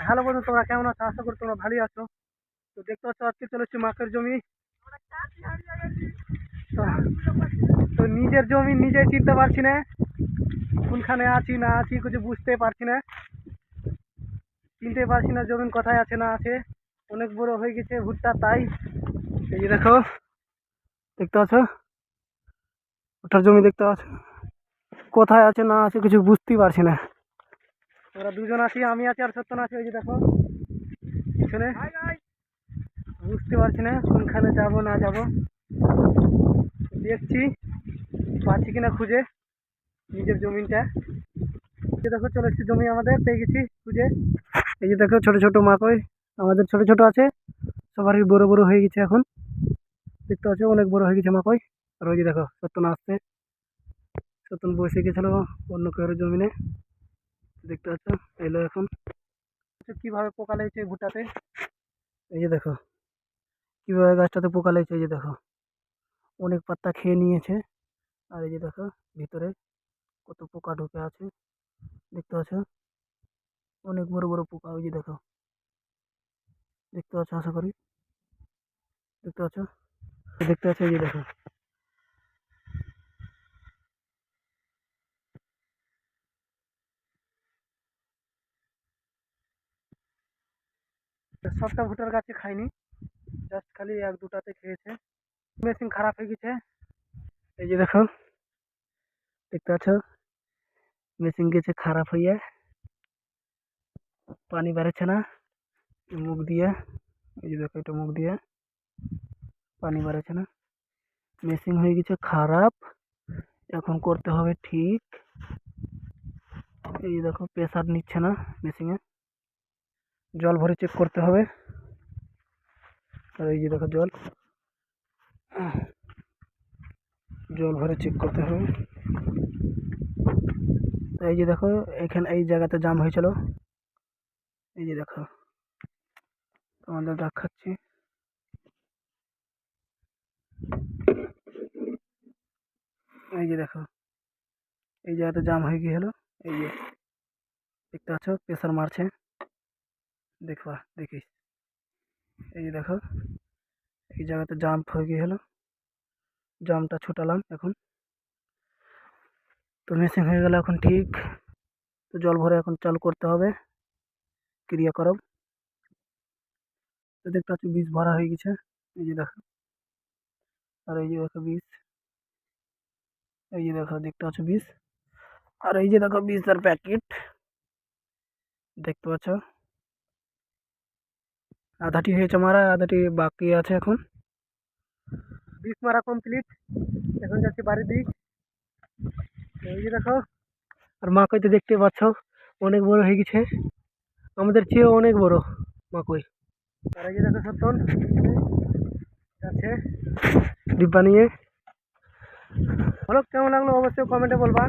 Hello বন্ধু, তোমরা কেমন আছো? আশা করি তোমরা ভালোই আছো। তো দেখতে পাচ্ছ, আজকে চলে এসেছি মাকের জমি। তো- তো নিজের জমি নিজে চিনতে পারছি না। কোনখানে আছি, না আছি কিছু বুঝতে পারছি না। চিনতে পারছি না জমিন কোথায় আছে, না আছে। অনেক বড় হয়ে গেছে ভুট্টা, তাই। এই যে দেখো, দেখতে পাচ্ছ? ওটার জমি দেখতে পাচ্ছ? কোথায় আছে, না আছে কিছু বুঝতেই পারছি না। ওরা দুজন আছি, আমি আছি আর সত্যন আছি, ওই যে দেখো। পিছনে। বুঝতে পারছি না কোনখানে যাব, না যাব। দেখছি, পাচ্ছি কিনা খুঁজে নিজের জমিনটা। এই দেখো, চলে এসেছি জমি আমাদের, পেয়ে গেছি খুঁজে। এই যে দেখো, ছোট ছোট মাকই আমাদের ছোট ছোট আছে। সবারই বড় বড় হয়ে গেছে এখন। দেখতে পাচ্ছ, অনেক বড় হয়ে গেছে মাকই আর ওই যে দেখো, সত্যন আসছে। সত্যন বসে গেছিল অন্য কারোর জমিনে। দেখতে পাচ্ছ? এলো এখন। আচ্ছা, কীভাবে পোকা লেগেছে ভুট্টাতে? এই যে দেখো। কীভাবে গাছটাতে পোকা লেগেছে এই যে দেখো। অনেক পাতা খেয়ে নিয়েছে। আর এই যে দেখো ভিতরে কত পোকা ঢুকে আছে। দেখতে পাচ্ছ? অনেক বড় বড় পোকা ওই যে দেখো। দেখতে পাচ্ছ? আশা করি। দেখতে পাচ্ছ? দেখতে পাচ্ছ? এই যে দেখো। সবটা ভুট্টার গাছে খাইনি। জাস্ট খালি এক দুটাতে খেয়েছে। মেশিন খারাপ হয়ে গেছে। এই যে দেখো দেখতে পাচ্ছ? মেশিন গেছে খারাপ হইয়া। পানি বেরোচ্ছে না। এই মুখ দিয়ে, এই যে দেখো এটা মুখ দিয়ে। পানি বেরোচ্ছে না। মেশিন হয়ে গেছে খারাপ। এখন করতে হবে ঠিক। এই যে দেখো প্রেসার নিচ্ছে না মেশিনে। জল ভরে চেক করতে হবে। আর এই যে দেখো জল। জল ভরে চেক করতে হবে। এই যে দেখো, এখানে এই জায়গাতে জাম হয়েছিল। এই যে দেখো, তোমাদের দেখাচ্ছি। এই যে দেখো, এই জায়গাতে জাম হয়ে গিয়ে গিয়েছিল এই যে, দেখতে পাচ্ছ প্রেশার মারছে। দেখবা দেখিস এই যে দেখো এই জায়গাতে জাম্প হয়ে গিয়েছিল জামটা ছুটালাম এখন তো মেশিন হয়ে গেল এখন ঠিক তো জল ভরে এখন চালু করতে হবে ক্রিয়াকরম তো দেখতে পাচ্ছি বীজ ভরা হয়ে গেছে এই যে দেখো আর এই যে দেখো বীজ এই যে দেখো দেখতে পাচ্ছ বীজ আর এই যে দেখো বীজের প্যাকেট দেখতে পাচ্ছ আধাটি হয়েছে মারা, আধাটি বাকি আছে এখন। বিষ মারা কমপ্লিট এখন যাচ্ছি বাড়ির দিক। দেখো, আর মাকই তো দেখতে পাচ্ছ, অনেক বড় হয়ে গেছে। আমাদের চেয়েও অনেক বড় মাকই। আর এই যে দেখো সত্যন যাচ্ছে ডিব্বা নিয়ে। বলো, কেমন লাগল? অবশ্যই কমেন্টে বলবা।